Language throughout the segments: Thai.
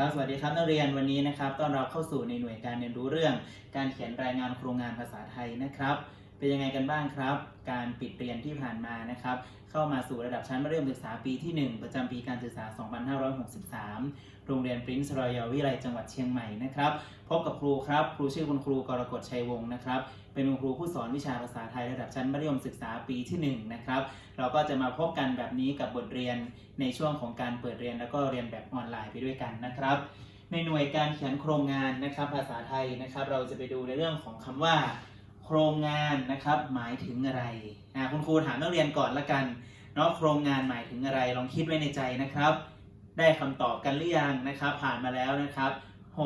ครับสวัสดีครับนักเรียนวันนี้นะครับต้อนรับเข้าสู่ในหน่วยการเรียนรู้เรื่อง การเขียนรายงานโครงงานภาษาไทยนะครับ เป็นยังไงกันบ้างครับ การปิดเรียนที่ผ่านมานะครับ เข้ามาสู่ระดับชั้นมัธยมศึกษาปีที่ 1 ประจำปีการศึกษา 2563 โรงเรียนปรินซ์รอยัลวิไลจังหวัดเชียงใหม่นะครับ พบกับครูครับ ครูชื่อคุณครูกรกฎชัยวงศ์นะครับ เป็นครูผู้สอนวิชาภาษาไทยระดับชั้นมัธยมศึกษาปีที่ 1 นะครับ เราก็จะมาพบกันแบบนี้กับบทเรียนในช่วงของการเปิดเรียนแล้วก็เรียนแบบออนไลน์ไปด้วยกันนะครับ ในหน่วยการเขียนโครงงานนะครับภาษาไทยนะครับ เราจะไปดูในเรื่องของคำว่า โครงงานนะครับหมายถึงอะไรคุณครูถามนักเรียนก่อนละกันเนาะโครงงานหมายถึงอะไรลองคิดไว้ในใจนะครับ ได้คำตอบกันหรือยังนะครับ ผ่านมาแล้วนะครับ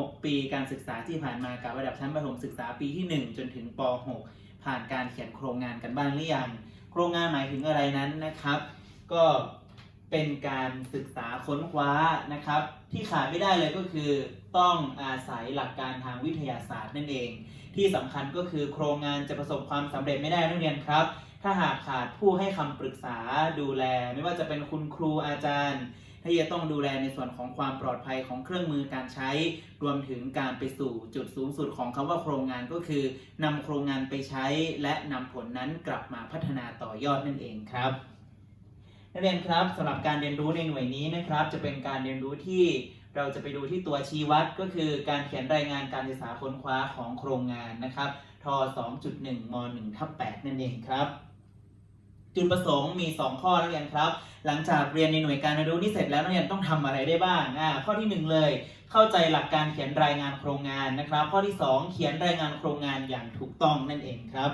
6 ปีการศึกษาที่ผ่านมากับระดับชั้นประถมศึกษาปีที่ 1 จนถึงป .6 ผ่านการเขียนโครงงานกันบ้างหรือยัง โครงงานหมายถึงอะไรนั้นนะครับ ก็เป็นการศึกษาค้นคว้านะครับ ที่ขาดไม่ได้เลยก็คือต้องอาศัยหลักการทางวิทยาศาสตร์นั่นเอง ที่สำคัญก็คือโครงงานจะประสบความสำเร็จไม่ได้นักเรียนครับ ถ้าหากขาดผู้ให้คำปรึกษาดูแล ไม่ว่าจะเป็นคุณครูอาจารย์ ที่จะต้องดูแลในส่วนของความปลอดภัยของเครื่องมือการใช้ รวมถึงการไปสู่จุดสูงสุดของคำว่าโครงงานก็คือนำโครงงานไปใช้ และนำผลนั้นกลับมาพัฒนาต่อยอดนั่นเองครับนักเรียนครับสำหรับการเรียนรู้ในหน่วยนี้นะครับ จะเป็นการเรียนรู้ที่เราจะไปดูที่ตัวชี้วัดก็คือการเขียนรายงานการศึกษาค้นคว้าของโครงงานนะครับท2.1ม1ทับ8นั่นเองครับ จุดประสงค์มี 2 ข้อนักเรียนครับ หลังจากเรียนในหน่วยการเรียนรู้นี้เสร็จแล้วนักเรียนต้องทำอะไรได้บ้างอ่าข้อทีหนึ่1 เลย เข้าใจหลักการเขียนรายงานโครงงานนะครับ ข้อที่ 2 เขียนรายงานโครงงานอย่างถูกต้องนั่นเองครับ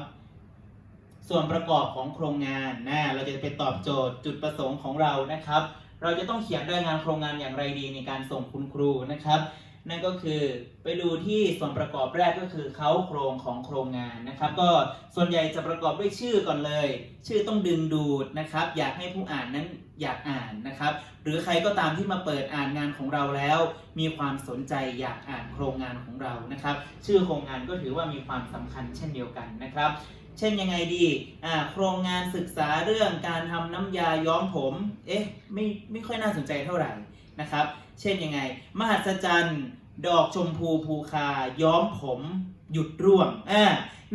ส่วนประกอบของโครงงานนะเราจะไปตอบโจทย์จุดประสงค์ของเรานะครับ เราจะต้องเขียนรายงานโครงงานอย่างไรดีในการส่งคุณครูนะครับ นั่นก็คือไปดูที่ส่วนประกอบแรกก็คือเขาโครงของโครงงานนะครับ ก็ส่วนใหญ่จะประกอบด้วยชื่อก่อนเลย ชื่อต้องดึงดูดนะครับ อยากให้ผู้อ่านนั้นอยากอ่านนะครับ หรือใครก็ตามที่มาเปิดอ่านงานของเราแล้ว มีความสนใจอยากอ่านโครงงานของเรานะครับ ชื่อโครงงานก็ถือว่ามีความสำคัญเช่นเดียวกันนะครับ เช่นยังไงดีอ่าโครงงานศึกษาเรื่องการทำน้ำยาย้อมผม เอ๊ะไม่ไม่ค่อยน่าสนใจเท่าไหร่นะครับ เช่นยังไง มหัศจรรย์ ดอกชมพูภูคา ย้อมผมหยุดร่วงอ่า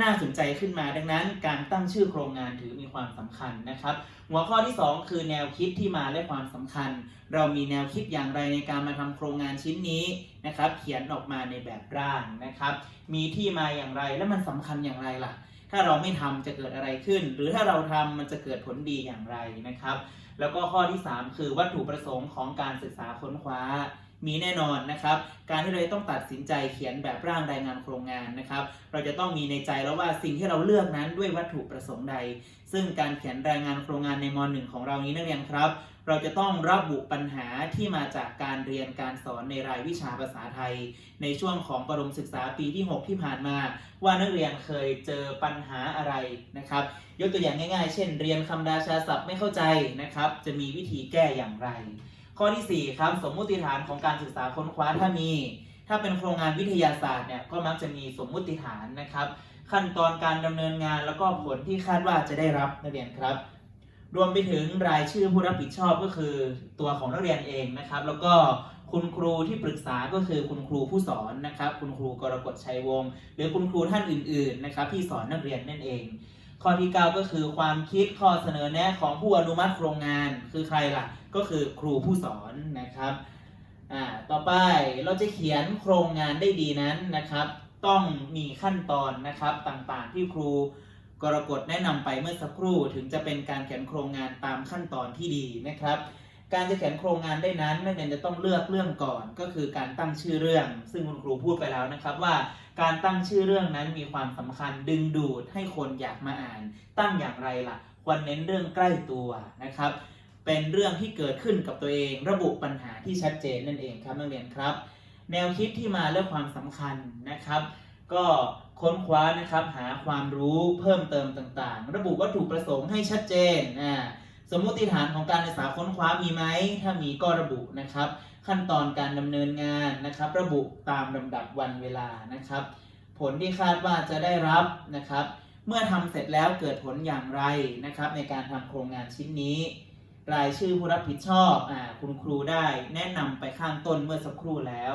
น่าสนใจขึ้นมาดังนั้น การตั้งชื่อโครงงานถือมีความสำคัญนะครับ หัวข้อที่ 2 คือแนวคิดที่มาและความสำคัญ เรามีแนวคิดอย่างไรในการมาทำโครงงานชิ้นนี้นะครับ เขียนออกมาในแบบร่างนะครับ มีที่มาอย่างไรและมันสำคัญอย่างไรล่ะ ถ้าเราไม่ทำจะเกิดอะไรขึ้น หรือถ้าเราทำมันจะเกิดผลดีอย่างไรนะครับ แล้วก็ข้อที่ 3 คือวัตถุประสงค์ของการศึกษาค้นคว้า มีแน่นอนนะครับ การที่เราต้องตัดสินใจเขียนแบบร่างรายงานโครงงานนะครับ เราจะต้องมีในใจแล้วว่าสิ่งที่เราเลือกนั้นด้วยวัตถุประสงค์ใด ซึ่งการเขียนรายงานโครงงานในม .1 ของเรานี้นักเรียนครับ เราจะต้องระบบุปัญหาที่มาจากการเรียนการสอนในรายวิชาภาษาไทย ในช่วงของประถมศึกษาปีที่ 6 ที่ผ่านมา ว่านักเรียนเคยเจอปัญหาอะไรนะครับ ยกตัวอย่างง่าย ๆ เช่น เรียนคำราชาศัพท์ไม่เข้าใจนะครับ จะมีวิธีแก้อย่างไร ข้อทีสี่ 4 ครับ สมมุติฐานของการศึกษาค้นคว้าถ้ามี ถ้าเป็นโครงงานวิทยาศาสตร์เนี่ยก็มักจะมีสมมุติฐานนะครับ ขั้นตอนการดำเนินงานแล้วก็ผลที่คาดว่าจะได้รับนักเรียนครับ รวมไปถึงรายชื่อผู้รับผิดชอบก็คือตัวของนักเรียนเองนะครับ แล้วก็คุณครูที่ปรึกษาก็คือคุณครูผู้สอนนะครับ คุณครูกรกฎชัยวงศ์หรือคุณครูท่านอื่น ๆนะครับ ที่สอนนักเรียนนั่นเอง ข้อที่ 9 ก็คือความคิดข้อเสนอแนะของผู้อนุมัติโครงงาน คือใครล่ะ ก็คือครูผู้สอนนะครับอ่าต่อไปเราจะเขียนโครงงานได้ดีนั้นนะครับ ต้องมีขั้นตอนนะครับต่างๆ ที่ครูกรกฎแนะนำไปเมื่อสักครู่ถึงจะเป็นการเขียนโครงงานตามขั้นตอนที่ดีนะครับ การจะเขียนโครงงานได้นั้นนักเรียนจะต้องเลือกเรื่องก่อน ก็คือการตั้งชื่อเรื่อง ซึ่งคุณครูพูดไปแล้วนะครับว่า การตั้งชื่อเรื่องนั้นมีความสำคัญดึงดูดให้คนอยากมาอ่าน ตั้งอย่างไรล่ะ ควรเน้นเรื่องใกล้ตัวนะครับ เป็นเรื่องที่เกิดขึ้นกับตัวเอง ระบุปัญหาที่ชัดเจนนั่นเองครับนักเรียนครับ แนวคิดที่มาและความสำคัญนะครับ ก็ค้นคว้านะครับหาความรู้เพิ่มเติมต่างๆ ระบุวัตถุประสงค์ให้ชัดเจนอ่าสมมติฐานของการศึกษาค้นคว้ามีไหม ถ้ามีก็ระบุนะครับ ขั้นตอนการดำเนินงานนะครับ ระบุตามลำดับวันเวลานะครับ ผลที่คาดว่าจะได้รับนะครับ เมื่อทำเสร็จแล้วเกิดผลอย่างไรนะครับ ในการทำโครงงานชิ้นนี้ รายชื่อผู้รับผิดชอบอคุณครูได้แนะนำไปข้างต้นเมื่อสักครู่แล้ว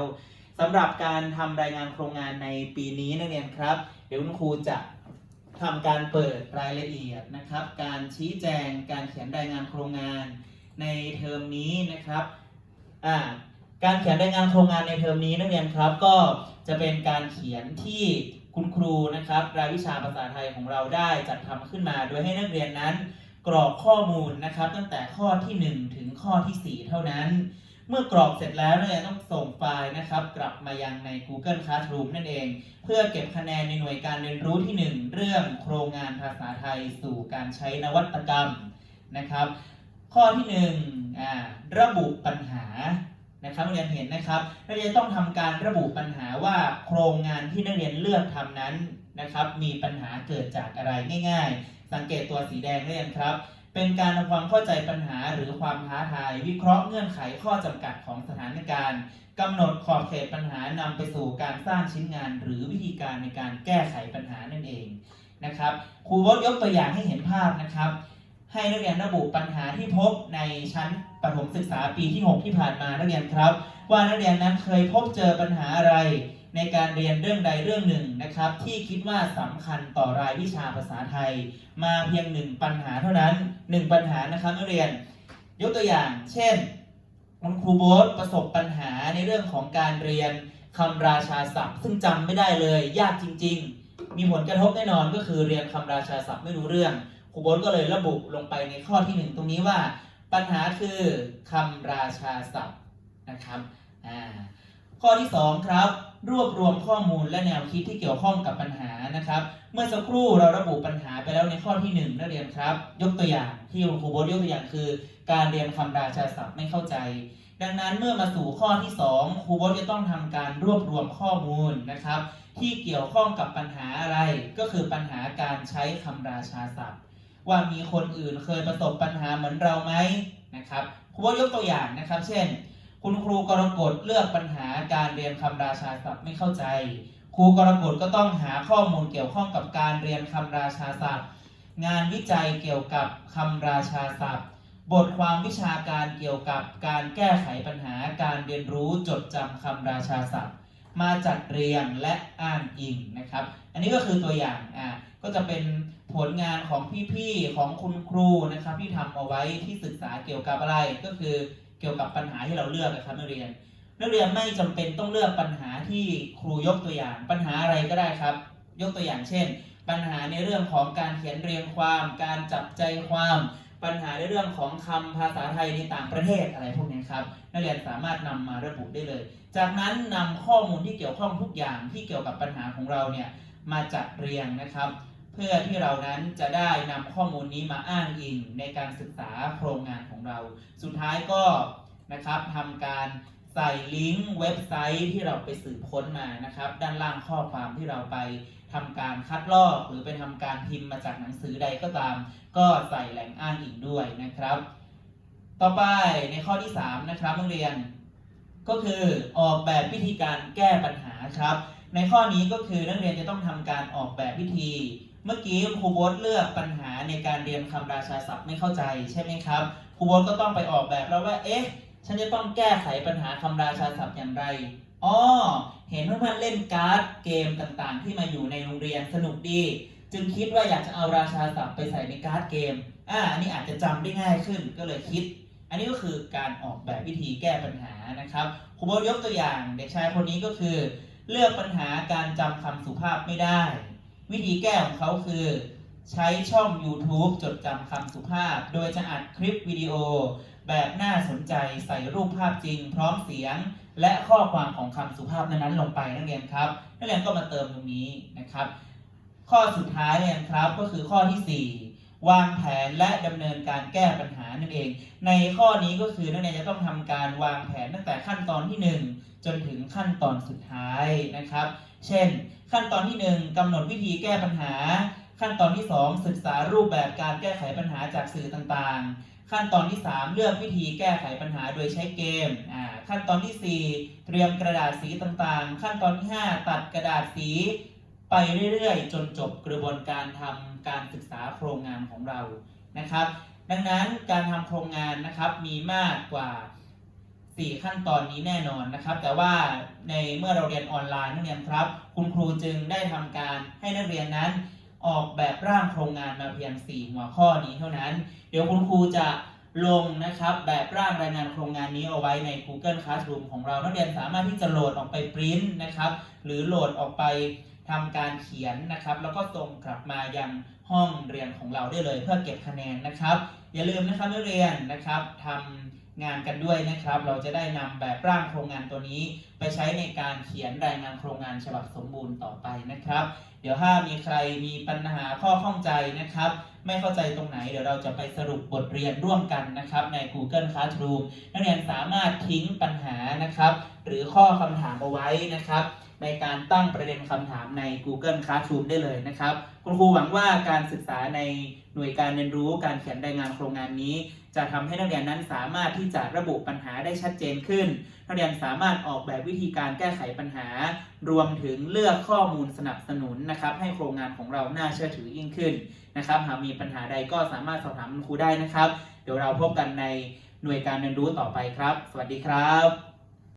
สำหรับการทำรายงานโครงงานในปีนี้นักเรียนครับ เดี๋ยวคุณครูจะทำการเปิดรายละเอียดนะครับ การชี้แจงการเขียนรายงานโครงงานในเทอมนี้นะครับ อ่าการเขียนรายงานโครงงานในเทอมนี้นักเรียนครับก็จะเป็นการเขียนที่คุณครูนะครับรายวิชาภาษาไทยของเราได้จัดทำขึ้นมา โดยให้นักเรียนนั้น กรอกข้อมูลนะครับ ตั้งแต่ข้อที่ 1 ถึงข้อทีสี่4 เท่านั้น เมื่อกรอกเสร็จแล้วเนี่ยต้องส่งไฟล์นะครับ กลับมายังใน Google Classroom นั่นเอง เพื่อเก็บคะแนนในหน่วยการเรียนรู้ที่ 1 เรื่องโครงงานภาษาไทย สู่การใช้นวัตกรรมนะครับ ข้อที่1อ่าระบุปัญหานะครับนักเรียนเห็นนะครับนักเรียนต้องทำการระบุปัญหาว่าโครงงานที่นักเรียนเลือกทำนั้นนะครับ มีปัญหาเกิดจากอะไรง่ายๆ สังเกตตัวสีแดงนักเรียนครับ เป็นการทำความเข้าใจปัญหาหรือความท้าทาย วิเคราะห์เงื่อนไขข้อจำกัดของสถานการณ์กำหนดขอบเขตปัญหานำไปสู่การสร้างชิ้นงาน หรือวิธีการในการแก้ไขปัญหานั่นเองนะครับครูวดยกตัวอย่างให้เห็นภาพนะครับ ให้นักเรียนระบุปัญหาที่พบในชั้นประถมศึกษาปีที่ 6 ที่ผ่านมานักเรียนครับ ว่านักเรียนนั้นเคยพบเจอปัญหาอะไร ในการเรียนเรื่องใดเรื่องหนึ่งนะครับ ที่คิดว่าสำคัญต่อรายวิชาภาษาไทย มาเพียงหนึ่งปัญหาเท่านั้นหนึ่งปัญหานะครับนักเรียน ยกตัวอย่าง เช่นคุณครูโบ๊ทประสบปัญหาในเรื่องของการเรียนคำราชาศัพท์ ซึ่งจำไม่ได้เลย ยากจริง ๆ มีผลกระทบแน่นอนก็คือเรียนคำราชาศัพท์ไม่รู้เรื่อง โบ๊ทก็เลยระบุลงไปในข้อที่หนึ่งตรงนี้ว่า ปัญหาคือคำราชาศัพท์นะครับข้อที่ 2 ครับ รวบรวมข้อมูลและแนวคิดที่เกี่ยวข้องกับปัญหานะครับ เมื่อสักครู่เราระบุปัญหาไปแล้วในข้อที่1นักเรียนครับ ยกตัวอย่างที่ครูโบทยกตัวอย่างคือ การเรียนคำราชาศัพท์ไม่เข้าใจดังนั้นเมื่อมาสู่ข้อที่ 2ครูโบทจะต้องทำการรวบรวมข้อมูลนะครับ ที่เกี่ยวข้องกับปัญหาอะไร ก็คือปัญหาการใช้คำราชาศัพท์ ว่ามีคนอื่นเคยประสบปัญหาเหมือนเราไหมนะครับครูโบทยกตัวอย่างนะครับ เช่น คุณครูกรกฎเลือกปัญหาการเรียนคำราชาศัพท์ไม่เข้าใจ ครูกรกฎก็ต้องหาข้อมูลเกี่ยวข้องกับการเรียนคำราชาศัพท์ งานวิจัยเกี่ยวกับคำราชาศัพท์ บทความวิชาการเกี่ยวกับการแก้ไขปัญหาการเรียนรู้จดจำคำราชาศัพท์ มาจัดเรียงและอ้างอิงนะครับ อันนี้ก็คือตัวอย่างอะก็จะเป็นผลงานของพี่ๆของคุณครูนะครับ ที่ทำเอาไว้ที่ศึกษาเกี่ยวกับอะไรก็คือเกี่ยวกับปัญหาที่เราเลือกนะครับนักเรียน นักเรียนไม่จำเป็นต้องเลือกปัญหาที่ครูยกตัวอย่าง ปัญหาอะไรก็ได้ครับ ยกตัวอย่างเช่น ปัญหาในเรื่องของการเขียนเรียงความ การจับใจความปัญหาในเรื่องของคำภาษาไทยในต่างประเทศอะไรพวกนี้ครับ นักเรียนสามารถนำมาระบุได้เลย จากนั้นนำข้อมูลที่เกี่ยวข้องทุกอย่างที่เกี่ยวกับปัญหาของเราเนี่ยมาจัดเรียงนะครับ เพื่อที่เรานั้นจะได้นำข้อมูลนี้มาอ้างอิงในการศึกษาโครงงานของเรา สุดท้ายก็นะครับทำการใส่ลิงก์เว็บไซต์ที่เราไปสืบค้นมานะครับ ด้านล่างข้อความที่เราไปทำการคัดลอกหรือไปทำการพิมพ์มาจากหนังสือใดก็ตาม ก็ใส่แหล่งอ้างอิงด้วยนะครับ ต่อไปในข้อที่ 3 นะครับนักเรียน ก็คือออกแบบวิธีการแก้ปัญหาครับ ในข้อนี้ก็คือนักเรียนจะต้องทำการออกแบบวิธี เมื่อกี้ครูโบทเลือกปัญหาในการเรียนคำราชาศัพท์ไม่เข้าใจใช่ไหมครับครูโบทก็ต้องไปออกแบบแล้วว่าเอ๊ะฉันจะต้องแก้ไขปัญหาคำราชาศัพท์อย่างไรอ๋อเห็นเพื่อนๆเล่นการ์ดเกมต่างๆ ที่มาอยู่ในโรงเรียนสนุกดี จึงคิดว่าอยากจะเอาราชาศัพท์ไปใส่ในการ์ดเกมอ่าอันนี้อาจจะจำได้ง่ายขึ้นก็เลยคิด อันนี้ก็คือการออกแบบวิธีแก้ปัญหานะครับครูโบทยกตัวอย่างเด็กชายคนนี้ก็คือ เลือกปัญหาการจำคำสุภาพไม่ได้ วิธีแก้ของเขาคือ ใช้ช่อง YouTube จดจำคำสุภาพ โดยจะอัดคลิปวิดีโอ แบบน่าสนใจใส่รูปภาพจริง พร้อมเสียง และข้อความของคำสุภาพนั้นๆลงไปนักเรียนครับนักเรียนก็มาเติมตรงนี้นะครับ ข้อสุดท้ายเนี่ยครับก็คือข้อทีสี่4 วางแผนและดำเนินการแก้ปัญหานั่นเอง ในข้อนี้ก็คือนักเรียนจะต้องทำการวางแผนตั้งแต่ขั้นตอนที่ 1 จนถึงขั้นตอนสุดท้ายนะครับ เช่น ขั้นตอนที่ 1กำหนดวิธีแก้ปัญหา ขั้นตอนที่ 2 ศึกษารูปแบบการแก้ไขปัญหาจากสื่อต่างๆ ขั้นตอนที่ 3 เลือกวิธีแก้ไขปัญหาโดยใช้เกม ขั้นตอนที่ 4 เตรียมกระดาษสีต่างๆ ขั้นตอนที่ 5 ตัดกระดาษสี ไปเรื่อยๆ จนจบกระบวนการทำการศึกษาโครงงานของเรานะครับ ดังนั้นการทำโครงงานนะครับมีมากกว่า 4 ขั้นตอนนี้แน่นอนนะครับ แต่ว่าในเมื่อเราเรียนออนไลน์นักเรียนครับ คุณครูจึงได้ทำการให้นักเรียนนั้นออกแบบร่างโครงงานมาเพียง 4 หัวข้อนี้เท่านั้น เดี๋ยวคุณครูจะลงนะครับแบบร่างรายงานโครงงานนี้เอาไว้ใน Google Classroom ของเรา นักเรียนสามารถที่จะโหลดออกไปปริ้นนะครับ หรือโหลดออกไป ทำการเขียนนะครับ แล้วก็ส่งกลับมายังห้องเรียนของเราได้เลย เพื่อเก็บคะแนนนะครับ อย่าลืมนะครับนักเรียนนะครับทำงานกันด้วยนะครับ เราจะได้นำแบบร่างโครงงานตัวนี้ ไปใช้ในการเขียนรายงานโครงงานฉบับสมบูรณ์ต่อไปนะครับ เดี๋ยวถ้ามีใครมีปัญหาข้อข้องใจนะครับ ไม่เข้าใจตรงไหนเดี๋ยวเราจะไปสรุปบทเรียนร่วมกันนะครับ ใน Google Classroom นักเรียนสามารถทิ้งปัญหานะครับ หรือข้อคำถามเอาไว้นะครับ ในการตั้งประเด็นคำถามใน Google Classroom ได้เลยนะครับ คุณครูหวังว่าการศึกษาในหน่วยการเรียนรู้การเขียนรายงานโครงงานนี้ จะทำให้นักเรียนนั้นสามารถที่จะระบุปัญหาได้ชัดเจนขึ้น นักเรียนสามารถออกแบบวิธีการแก้ไขปัญหา รวมถึงเลือกข้อมูลสนับสนุนนะครับ ให้โครงงานของเราน่าเชื่อถือยิ่งขึ้น นะครับ หากมีปัญหาใดก็สามารถสอบถามคุณครูได้นะครับ เดี๋ยวเราพบกันในหน่วยการเรียนรู้ต่อไปครับ สวัสดีครับ